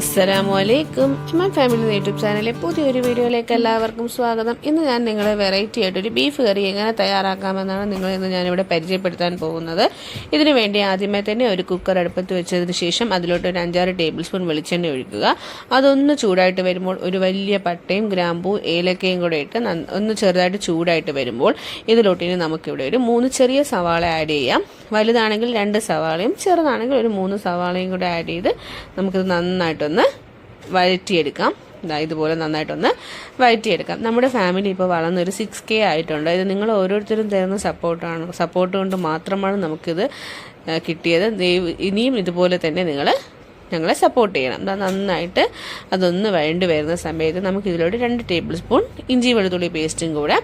അസ്സലാമു അലൈക്കും. Iman family YouTube ചാനലിലെ പുതിയൊരു വീഡിയോയിലേക്ക് എല്ലാവർക്കും സ്വാഗതം. ഇന്ന് ഞാൻ നിങ്ങളെ വെറൈറ്റി ആയിട്ട് ഒരു ബീഫ് കറി എങ്ങനെ തയ്യാറാക്കാമെന്നാണ് നിങ്ങൾ ഇന്ന് ഞാനിവിടെ പരിചയപ്പെടുത്താൻ പോകുന്നത്. ഇതിനു വേണ്ടി ആദ്യമേ തന്നെ ഒരു കുക്കർ അടുപ്പത്ത് വെച്ചതിന് ശേഷം അതിലോട്ട് ഒരു അഞ്ചാറ് ടേബിൾ സ്പൂൺ വെളിച്ചെണ്ണ ഒഴിക്കുക. അതൊന്ന് ചൂടായിട്ട് വരുമ്പോൾ ഒരു വലിയ പട്ടയും ഗ്രാമ്പൂ ഏലക്കയും കൂടെ ഇട്ട് ഒന്ന് ചെറുതായിട്ട് ചൂടായിട്ട് വരുമ്പോൾ ഇതിലോട്ട് ഇനി നമുക്കിവിടെ ഒരു മൂന്ന് ചെറിയ സവാള ആഡ് ചെയ്യാം. വലുതാണെങ്കിൽ രണ്ട് സവാളയും ചെറുതാണെങ്കിൽ ഒരു മൂന്ന് സവാളയും കൂടെ ആഡ് ചെയ്ത് നമുക്കിത് നന്നായിട്ടൊന്ന് വഴറ്റിയെടുക്കാം. ഇതാ ഇതുപോലെ നന്നായിട്ടൊന്ന് വഴറ്റിയെടുക്കാം. നമ്മുടെ ഫാമിലി ഇപ്പോൾ വളർന്നൊരു സിക്സ് കെ ആയിട്ടുണ്ട്. ഇത് നിങ്ങൾ ഓരോരുത്തരും തരുന്ന സപ്പോർട്ടാണ് സപ്പോർട്ട് കൊണ്ട് മാത്രമാണ് നമുക്കിത് കിട്ടിയത്. ഇനിയും ഇതുപോലെ തന്നെ നിങ്ങൾ ഞങ്ങളെ സപ്പോർട്ട് ചെയ്യണം. നന്നായിട്ട് അതൊന്ന് വഴണ്ടി വരുന്ന സമയത്ത് നമുക്ക് ഇതിലോട്ട് രണ്ട് ടേബിൾ സ്പൂൺ ഇഞ്ചി വെളുത്തുള്ളി പേസ്റ്റും കൂടെ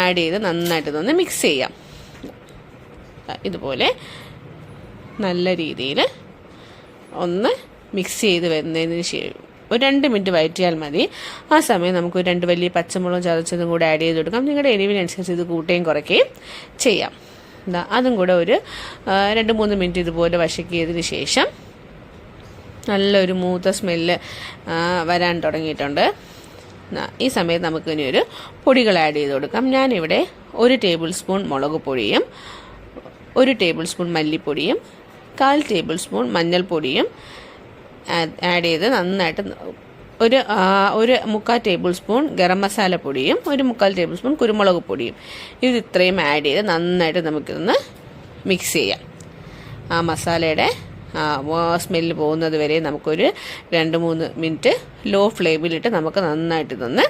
ആഡ് ചെയ്ത് നന്നായിട്ട് ഇതൊന്ന് മിക്സ് ചെയ്യാം. ഇതുപോലെ നല്ല രീതിയിൽ ഒന്ന് മിക്സ് ചെയ്ത് വരുന്നതിന് ശേഷം ഒരു രണ്ട് മിനിറ്റ് വയറ്റിയാൽ മതി. ആ സമയം നമുക്ക് രണ്ട് വലിയ പച്ചമുളക് ചതച്ചതും കൂടെ ആഡ് ചെയ്ത് കൊടുക്കാം. നിങ്ങളുടെ എരിവിനനുസരിച്ച് ഇത് കൂട്ടുകയും കുറയ്ക്കുകയും ചെയ്യാം. എന്താ അതും കൂടെ ഒരു രണ്ട് മൂന്ന് മിനിറ്റ് ഇതുപോലെ വശക്കിയതിന് ശേഷം നല്ലൊരു മൂത്ത സ്മെല്ല് വരാൻ തുടങ്ങിയിട്ടുണ്ട്. ഈ സമയത്ത് നമുക്ക് ഇനി ഒരു പൊടികൾ ആഡ് ചെയ്ത് കൊടുക്കാം. ഞാനിവിടെ ഒരു ടേബിൾ സ്പൂൺ മുളക് പൊടിയും ഒരു ടേബിൾ സ്പൂൺ മല്ലിപ്പൊടിയും കാൽ ടേബിൾ സ്പൂൺ മഞ്ഞൾപ്പൊടിയും ആഡ് ചെയ്ത് നന്നായിട്ട് ഒരു ഒരു മുക്കാൽ ടേബിൾ സ്പൂൺ ഗരം മസാല പൊടിയും ഒരു മുക്കാൽ ടേബിൾ സ്പൂൺ കുരുമുളക് പൊടിയും. ഇത് ഇത്രയും ആഡ് ചെയ്ത് നന്നായിട്ട് നമുക്കിതൊന്ന് മിക്സ് ചെയ്യാം. ആ മസാലയുടെ സ്മെല്ല് പോകുന്നത് വരെ നമുക്കൊരു രണ്ട് മൂന്ന് മിനിറ്റ് ലോ ഫ്ലെയിമിലിട്ട് നമുക്ക് നന്നായിട്ട് ഇതൊന്ന്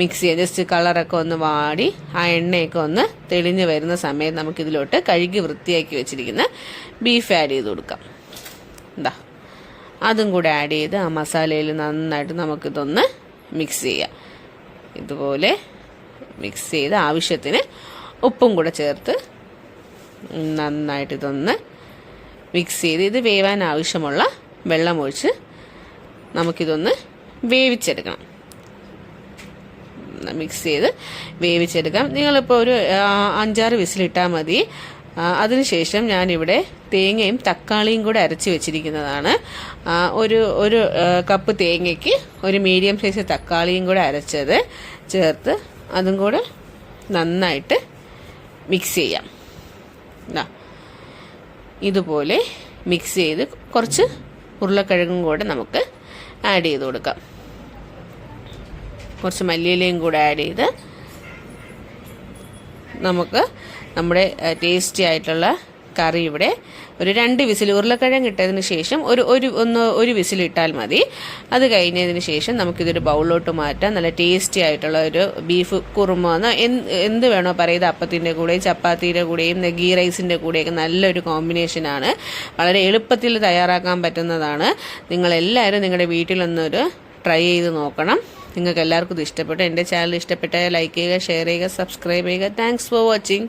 മിക്സ് ചെയ്യാം. ജസ്റ്റ് കളറൊക്കെ ഒന്ന് വാടി ആ എണ്ണയൊക്കെ ഒന്ന് തെളിഞ്ഞ് വരുന്ന സമയത്ത് നമുക്കിതിലോട്ട് കഴുകി വൃത്തിയാക്കി വെച്ചിരിക്കുന്ന ബീഫ് ആഡ് ചെയ്ത് കൊടുക്കാം. എന്താ അതും കൂടെ ആഡ് ചെയ്ത് ആ മസാലയിൽ നന്നായിട്ട് നമുക്കിതൊന്ന് മിക്സ് ചെയ്യാം. ഇതുപോലെ മിക്സ് ചെയ്ത് ആവശ്യത്തിന് ഉപ്പും കൂടെ ചേർത്ത് നന്നായിട്ട് ഇതൊന്ന് മിക്സ് ചെയ്ത് ഇത് വേവാൻ ആവശ്യമുള്ള വെള്ളം ഒഴിച്ച് നമുക്കിതൊന്ന് വേവിച്ചെടുക്കണം. മിക്സ് ചെയ്ത് വേവിച്ചെടുക്കാം. നിങ്ങളിപ്പോൾ ഒരു അഞ്ചാറ് വിസിലിട്ടാൽ മതി. അതിനുശേഷം ഞാനിവിടെ തേങ്ങയും തക്കാളിയും കൂടെ അരച്ച് വെച്ചിരിക്കുന്നതാണ്. ഒരു ഒരു കപ്പ് തേങ്ങയ്ക്ക് ഒരു മീഡിയം സൈസ് തക്കാളിയും കൂടെ അരച്ചത് ചേർത്ത് അതും കൂടെ നന്നായിട്ട് മിക്സ് ചെയ്യാം. ഇതുപോലെ മിക്സ് ചെയ്ത് കുറച്ച് ഉരുളക്കിഴങ്ങും കൂടെ നമുക്ക് ആഡ് ചെയ്ത് കൊടുക്കാം. കുറച്ച് മല്ലിയിലയും കൂടെ ആഡ് ചെയ്ത് നമുക്ക് നമ്മുടെ ടേസ്റ്റി ആയിട്ടുള്ള കറി ഇവിടെ ഒരു രണ്ട് വിസിൽ ഉരുളക്കിഴങ്ങ് ഇട്ടതിന് ശേഷം ഒരു ഒരു ഒന്ന് ഒരു വിസിൽ ഇട്ടാൽ മതി. അത് കഴിഞ്ഞതിന് ശേഷം നമുക്കിതൊരു ബൗളിലോട്ട് മാറ്റാം. നല്ല ടേസ്റ്റി ആയിട്ടുള്ള ഒരു ബീഫ് കുറുമ എന്ന് എന്ത് വേണോ പറയുക അപ്പത്തിന്റെ കൂടെയും ചപ്പാത്തിയുടെ കൂടെയും ഗീ റൈസിന്റെ കൂടെയൊക്കെ നല്ലൊരു കോമ്പിനേഷനാണ് വളരെ എളുപ്പത്തിൽ തയ്യാറാക്കാൻ പറ്റുന്നതാണ്. നിങ്ങളെല്ലാവരും നിങ്ങളുടെ വീട്ടിലൊന്നൊരു ട്രൈ ചെയ്ത് നോക്കണം. നിങ്ങൾക്ക് എല്ലാവർക്കും ഇത് ഇഷ്ടപ്പെട്ടു. എന്റെ ചാനൽ ഇഷ്ടപ്പെട്ടാൽ ലൈക്ക് ചെയ്യുക ഷെയർ ചെയ്യുക സബ്സ്ക്രൈബ് ചെയ്യുക. Thanks for watching